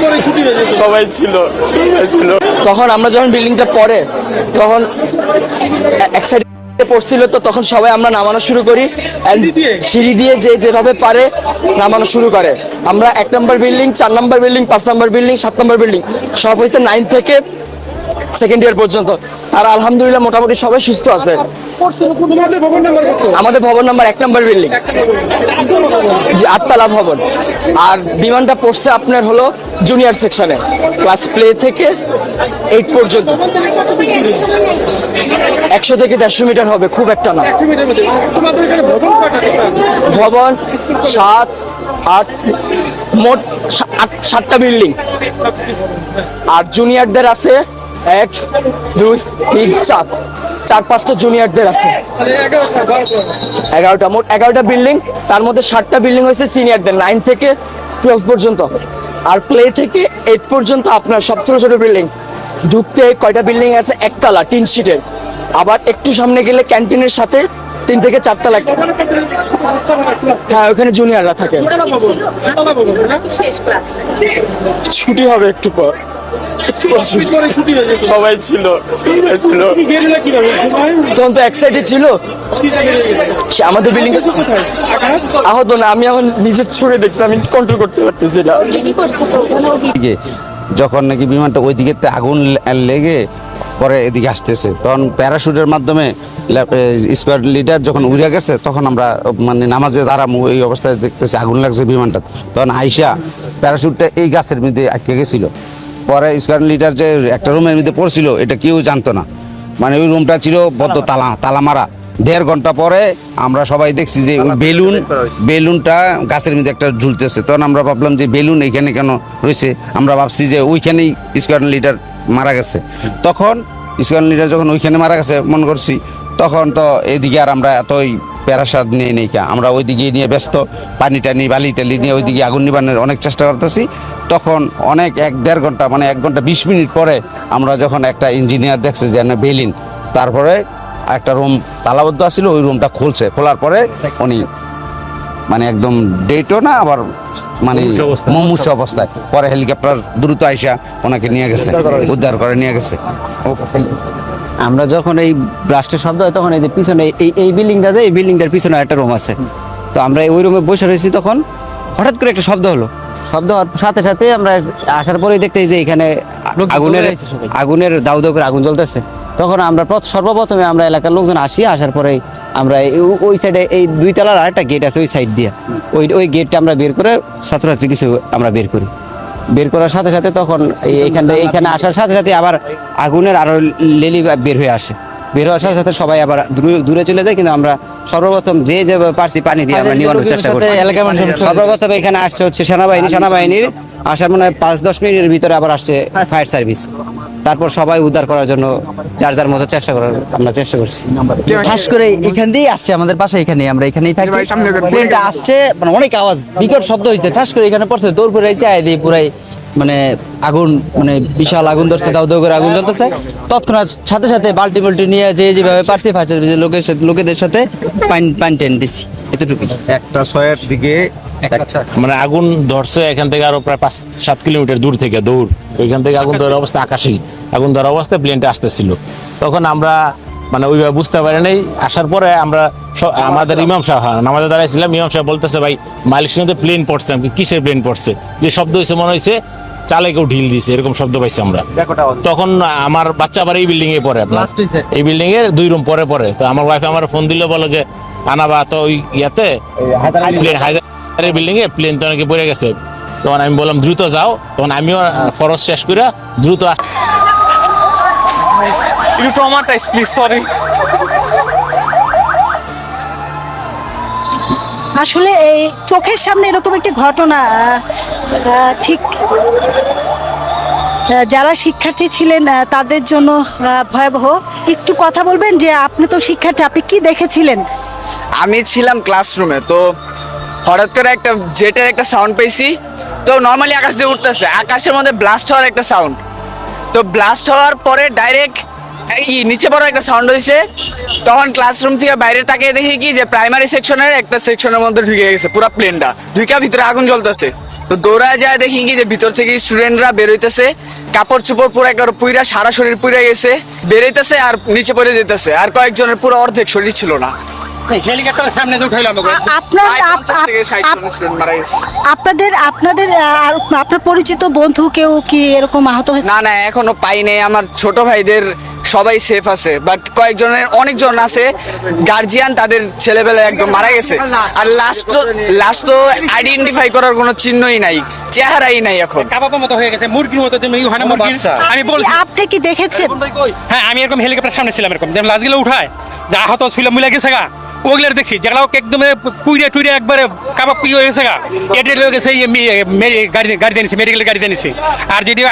সবাই ছিল সবাই ছিল। তখন আমরা যখন বিল্ডিংটা পড়ে তখন এক সাইডে পড়ছিল তো তখন সবাই আমরা নামানো শুরু করি সিঁড়ি দিয়ে? যে যেভাবে পারে নামানো শুরু করে। আমরা এক নম্বর বিল্ডিং চার নম্বর বিল্ডিং পাঁচ নম্বর বিল্ডিং সাত নম্বর বিল্ডিং সব হয়েছে নাইন থেকে সেকেন্ড ইয়ার পর্যন্ত। আর আলহামদুলিল্লাহ মোটামুটি সবাই সুস্থ আছে। আমাদের ভবন নাম্বার এক নম্বর বিল্ডিং। জি, আটতলা ভবন। আর বিমানটা পড়ছে আপনার হলো জুনিয়র সেকশনে ক্লাস প্লে থেকে এইট পর্যন্ত। একশো থেকে দেড়শো মিটার হবে, খুব একটা না। ভবন সাত, আট, মোট আট, সাতটা বিল্ডিং। আর জুনিয়রদের আছে এক, দুই, তিন, চার। চার, পাঁচটা জুনিয়রদের আছে। এগারোটা মোট, এগারোটা বিল্ডিং তার মধ্যে ষাটটা বিল্ডিং হয়েছে সিনিয়রদের নাইন থেকে টুয়েলভ পর্যন্ত। আর প্লে থেকে এইট পর্যন্ত আপনার সব ছোট ছোট বিল্ডিং ঢুকতে কয়টা বিল্ডিং আছে? একতলা টিন শিটের আবার একটু সামনে গেলে ক্যান্টিনের সাথে তিন থেকে চারতলা হ্যাঁ ওখানে জুনিয়ররা থাকে। ছুটি হবে একটু পর। সবাই ছিল ছিল। তখন তো এক সাইডে ছিল। সে আমাদের বিল্ডিং আহত না আমি এখন নিজের ছুড়ে দেখছি আমি কন্ট্রোল করতে পারতেছি না। যখন নাকি বিমানটা ওই দিকে আগুন লেগে পরে এদিকে আসতেছে তখন প্যারাশুটের মাধ্যমে স্কোয়াড লিডার যখন উড়ে গেছে তখন আমরা মানে নামাজে দাঁড়ামু এই অবস্থায় দেখতেছি আগুন লাগছে বিমানটা তখন আইসা প্যারাশুটটা এই গাছের মধ্যে আটকে গেছিল। পরে স্কোয়াড লিডার যে একটা রুমের মধ্যে পড়ছিল এটা কেউ জানতো না। মানে ওই রুমটা ছিল বদ্ধ তালা তালা মারা। দেড় ঘণ্টা পরে আমরা সবাই দেখছি যে ওই বেলুন বেলুনটা গাছের মধ্যে একটা ঝুলতেছে। তখন আমরা ভাবলাম যে বেলুন এইখানে কেন রয়েছে? আমরা ভাবছি যে ওইখানেই স্কোয়ার লিডার মারা গেছে। তখন স্কোয়ার লিডার যখন ওইখানে মারা গেছে মনে করছি তখন তো এদিকে আর আমরা এতই প্যারাসাদ নিয়ে নেই। আমরা ওইদিকে নিয়ে ব্যস্ত পানি টানি বালি টালি নিয়ে ওইদিকে আগুন নিবানোর অনেক চেষ্টা করতেছি। তখন অনেক এক দেড় ঘণ্টা মানে এক ঘণ্টা বিশ মিনিট পরে আমরা যখন একটা ইঞ্জিনিয়ার দেখছে যে না বেলিন তারপরে একটা রুম তালাবদ্ধ আছিল ওই রুমটা খুলছে। খোলার পরে উনি মানে একদম ডেটও না আবার মানে মুমূর্ষ অবস্থায়। পরে হেলিকপ্টার দ্রুত আইসা ওনাকে নিয়ে গেছে উদ্ধার করে নিয়ে গেছে। আমরা যখন এই ব্লাস্টের শব্দ হয় তখন এই যে পিছনে এই এই বিল্ডিংটাতে এই বিল্ডিংটার পিছনে একটা রুম আছে। তো আমরা ওই রুমে বসে রয়েছি তখন হঠাৎ করে একটা শব্দ হলো। শব্দ হওয়ার সাথে সাথে আমরা আসার পরেই দেখতে যে এখানে আগুনের আগুনের দাউ দাউ করে আগুন জ্বলতেছে। তখন আমরা প্রথ- সর্বপ্রথমে আমরা এলাকার লোকজন আসি আসার পরে আমরা ওই সাইডে এই দুই তলার আরেকটা গেট আছে ওই সাইড দিয়ে। ওই ওই গেটটা আমরা বের করে ছাত্রছাত্রী কিছু আমরা বের করি। বের করার সাথে সাথে তখন এই- এইখানে এইখানে আসার সাথে সাথে আবার আগুনের আরও লেলি বের হয়ে আসে। বের হওয়ার সাথে সাথে সবাই আবার দূরে দূরে চলে যায় কিন্তু আমরা সর্বপ্রথম যে যে পারছি পানি দিয়ে আমরা নিবানোর চেষ্টা করছি। সর্বপ্রথম এখানে আসছে হচ্ছে সেনাবাহিনী। সেনাবাহিনীর আসার মনে হয় পাঁচ দশ মিনিটের ভিতরে আবার আসছে ফায়ার সার্ভিস। তারপর সবাই উদ্ধার করার জন্য যার যার মতো চেষ্টা করার আমরা চেষ্টা করছি। ঠাস করে এখান দিয়েই আসছে আমাদের বাসা এখানেই আমরা এখানেই থাকি। প্লেনটা আসছে মানে অনেক আওয়াজ বিকট শব্দ হয়েছে। ঠাস করে এখানে পড়ছে দৌড় করে আইছে আয় দিয়ে পুরাই মানে আগুন মানে বিশাল আগুন ধরছে দাও দাও করে আগুন জ্বলতেছে। তৎক্ষণাৎ সাথে সাথে বাল্টি বাল্টি নিয়ে যে যেভাবে পারছি ফার্স্ট লোকের সাথে লোকেদের সাথে পানি পানি টেন দিছি। এতটুকু একটা ছয়ের দিকে মানে আগুন ধরছে এখান থেকে আরও প্রায় পাঁচ সাত কিলোমিটার দূর থেকে দৌড় ওইখান থেকে আগুন ধরার অবস্থা আকাশি। আগুন ধরার অবস্থায় প্লেনটা আসতেছিল। তখন আমরা মানে ওইভাবে বুঝতে পারি নাই। আসার পরে আমরা আমাদের ইমাম সাহেব হ্যাঁ, নামাজে দাঁড়াইছিলাম। ইমাম সাহেব বলতেছে ভাই মালয়েশিয়াতে প্লেন পড়ছে আমি কিসের প্লেন পড়ছে? যে শব্দ হয়েছে মনে হয়েছে চালে কেউ ঢিল দিয়েছে এরকম শব্দ পাইছি আমরা। তখন আমার বাচ্চা আবার এই বিল্ডিং এ পড়ে আপনার। এই বিল্ডিং এর দুই রুম পরে পরে তো আমার ওয়াইফ আমার ফোন দিল বলো যে আনাবা তো ওই ইয়াতে প্লেন হায়দ্রাবাদের বিল্ডিং এ প্লেন তো অনেকে পড়ে গেছে। তখন আমি বললাম দ্রুত যাও। তখন আমিও ফরজ শেষ করে দ্রুত একটু ট্রমাটাইজ প্লিজ সরি আসলে এই চোখের সামনে এরকম একটি ঘটনা আহ, ঠিক যারা শিক্ষার্থী ছিলেন তাদের জন্য ভয়াবহ। একটু কথা বলবেন যে আপনি তো শিক্ষার্থী আপনি কি দেখেছিলেন? আমি ছিলাম ক্লাসরুমে তো হঠাৎ করে একটা জেটের একটা সাউন্ড পেয়েছি। তো নর্মালি আকাশ দিয়ে উঠতেছে, আকাশের মধ্যে ব্লাস্ট হওয়ার একটা সাউন্ড তো ব্লাস্ট হওয়ার পরে ডাইরেক্ট এই নিচে বড় একটা সাউন্ড হয়েছে। তখন ক্লাসরুম থেকে বাইরে তাকিয়ে দেখি কি যে প্রাইমারি সেকশনের একটা সেকশনের মধ্যে ঢুকে গেছে, পুরো প্লেনটা ঢুকে ভিতরে আগুন জ্বলতেছে। তো দৌড়ায় যায় দেখি কি যে ভিতর থেকে স্টুডেন্টরা বেরোইতেছে কাপড় চোপড় পুরো একবার পুইরা, সারা শরীর পুইরা গেছে। বেরোইতেছে আর নিচে পড়ে যেতেছে। আর কয়েকজনের পুরো অর্ধেক শরীর ছিল না। আ- আপনার প্রায় আপ- 50 থেকে 60 আপ- জন student মারা গেছে। আপনাদের আপনাদের আর আপনার পরিচিত বন্ধু কেউ কি এরকম আহত হয়েছে? না না এখনও পাই নাই আমার ছোট ভাইদের সবাই সেফ আছে বাট কয়েকজনের অনেকজন আছে। গার্জিয়ান তাদের ছেলেবেলা একদম মারা গেছে। আর লাস্ট লাস্ট তো আইডেন্টিফাই করার কোনো চিহ্নই নাই চেহারাই নাই এখন। কাবাবের মতো হয়ে গেছে মুরগির মতো মুরগির। আমি বলছি আপনি কি দেখেছেন? হ্যাঁ আমি এরকম হেলিকপ্টার সামনে ছিলাম এরকম। যেমন লাশগুলো উঠায় যা আহত ছিল মিলে গেছে গা। ওগুলো দেখছি, যেগুলো একদম কুইরে টুইরে একবারে কাবাব হয়ে গেছে গা। এটা লয়ে গেছে গাড়ি গাড়ি দিয়ে মেডিকেলের মেডিকেল গাড়ি নিছি আর যদি